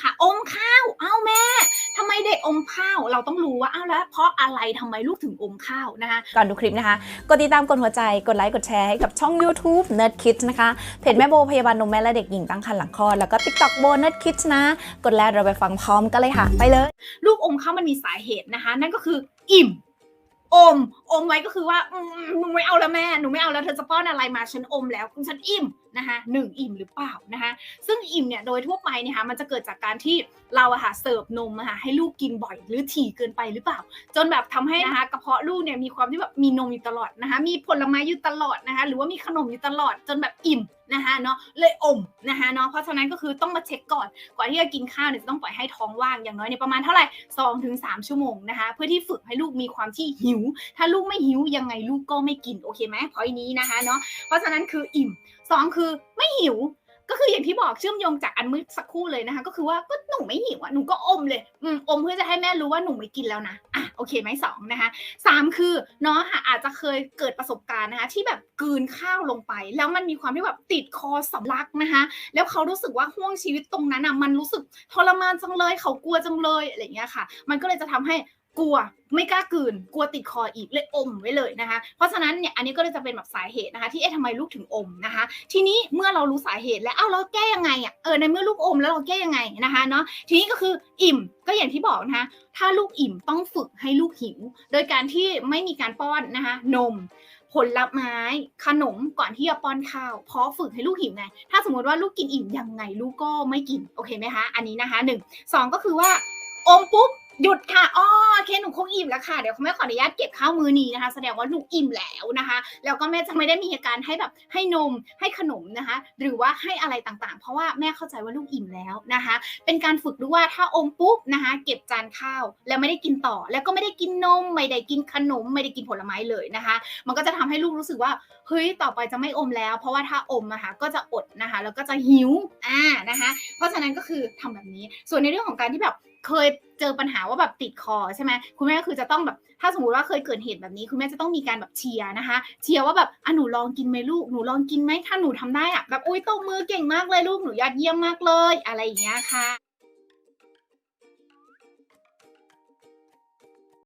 นะคะอมข้าวเอ้าแม่ทำไมเด็กอมข้าว เราต้องรู้ว่าอ้าวแล้ว เพราะอะไรทำไมลูกถึงอมข้าวนะคะ ก่อนดูคลิปนะคะ กดติดตามกดหัวใจกดไลค์กดแชร์ให้กับช่อง YouTube Nerd Kids นะคะเพจแม่โบพยาบาลนมแม่และเด็กหญิงตั้งครรภ์หลังคลอดแล้วก็ TikTok โบ Nerd Kids นะ กดแล้วเราไปฟังพร้อมกันเลยค่ะ ไปเลย ลูกอมข้าวมันมีสาเหตุนะคะ นั่นก็คืออิ่ม อม อมไว้ก็คือว่าหนูไม่เอาแล้วแม่ หนูไม่เอาแล้วเธอจะป้อนอะไรมาฉันอมแล้วฉันอิ่มนะคะหนึ่งอิ่มหรือเปล่านะคะซึ่งอิ่มเนี่ยโดยทั่วไปเนี่ยค่ะมันจะเกิดจากการที่เราอะค่ะเสิร์ฟนมอะค่ะให้ลูกกินบ่อยหรือถี่เกินไปหรือเปล่า จนแบบทำให้นะคะกระเพาะลูกเนี่ยมีความที่แบบมีนมอยู่ตลอดนะคะมีผลไม้อยู่ตลอดนะคะหรือว่ามีขนมอยู่ตลอดจนแบบอิ่ม นะคะเนาะเลยอมนะคะเนาะเพราะฉะนั้นก็คือต้องมาเช็คก่อนก่อนที่จะกินข้าวเนี่ยจะต้องปล่อยให้ท้องว่างอย่างน้อยในยประมาณเท่าไหร่2อถึงสชั่วโมงนะคะเพื่อที่ฝึกให้ลูกมีความที่หิว ถ้าลูกไม่หิวยังไงลูกก็ไม่กินโอเคไหมพอยนี้นะคะเนาะเพราะฉะนั้นคืออิ่มสองคือไม่หิว ก็คืออย่างที่บอกเชื่อมโยงจากอันมื่อสักครู่เลยนะคะ ก็คือว่าก็หนูไม่หิวอะหนูก็อมเลยอืมอมเพื่อจะให้แม่รู้ว่าหนูไม่กินแล้วนะอะโอเคไหมสองนะคะสามคือเนาะค่ะอาจจะเคยเกิดประสบการณ์นะคะ ที่แบบกืนข้าวลงไป แล้วมันมีความที่แบบติดคอสำลักนะคะ แล้วเขารู้สึกว่าห่วงชีวิตตรงนั้นอะมันรู้สึกทรมานจังเลยเขากลัวจังเลยอะไรอย่างเงี้ยค่ะ มันก็เลยจะทำให้ กลัวไม่กล้ากืนกลัวติดคออีกเลยอมไว้เลยนะคะ เพราะฉะนั้นเนี่ยอันนี้ก็เลยจะเป็นแบบสาเหตุนะคะ ที่เอ๊ะทำไมลูกถึงอมนะคะ ทีนี้เมื่อเรารู้สาเหตุแล้วเอ้าเราแก้ยังไงอะเออในเมื่อลูกอมแล้วเราแก้ยังไงนะคะเนาะทีนี้ก็คืออิ่มก็อย่างที่บอกนะคะถ้าลูกอิ่มต้องฝึกให้ลูกหิว โดยการที่ไม่มีการป้อนนะคะ นมผลไม้ขนมก่อนที่จะป้อนข้าวเพราะฝึกให้ลูกหิวไงถ้าสมมติว่าลูกกินอิ่มยังไงลูกก็ไม่กินโอเคไหมคะอันนี้นะคะหนึ่งสองก็คือว่าอมปุ๊บ หยุดค่ะอ๋อโอเคหนูคงอิ่มแล้วค่ะ เดี๋ยวแม่ขออนุญาตเก็บข้าวมือนี้นะคะ แสดงว่าหนูอิ่มแล้วนะคะ แล้วก็แม่จะไม่ได้มีอาการให้แบบให้นมให้ขนมนะคะ หรือว่าให้อะไรต่างๆ เพราะว่าแม่เข้าใจว่าลูกอิ่มแล้วนะคะ เป็นการฝึกด้วยว่าถ้าอมปุ๊บนะคะ เก็บจานข้าวแล้วไม่ได้กินต่อ แล้วก็ไม่ได้กินนม ไม่ได้กินขนม ไม่ได้กินผลไม้เลยนะคะ มันก็จะทำให้ลูกรู้สึกว่าเฮ้ยต่อไปจะไม่อมแล้ว เพราะว่าถ้าอมนะคะก็จะอดนะคะ แล้วก็จะหิวอ่านะคะ เพราะฉะนั้นก็คือทำแบบนี้ ส่วนในเรื่องของการที่แบบ เคยเจอปัญหาว่าแบบติดคอใช่ไหมคุณแม่ก็คือจะต้องแบบถ้าสมมติว่าเคยเกิดเหตุแบบนี้ คุณแม่จะต้องมีการแบบเชียร์นะคะ เชียร์ว่าแบบอะหนูลองกินไหมลูกหนูลองกินไหมถ้าหนูทำได้อะแบบอุ้ยตบมือเก่งมากเลยลูกหนูยอดเยี่ยมมากเลย อะไรอย่างเงี้ยค่ะ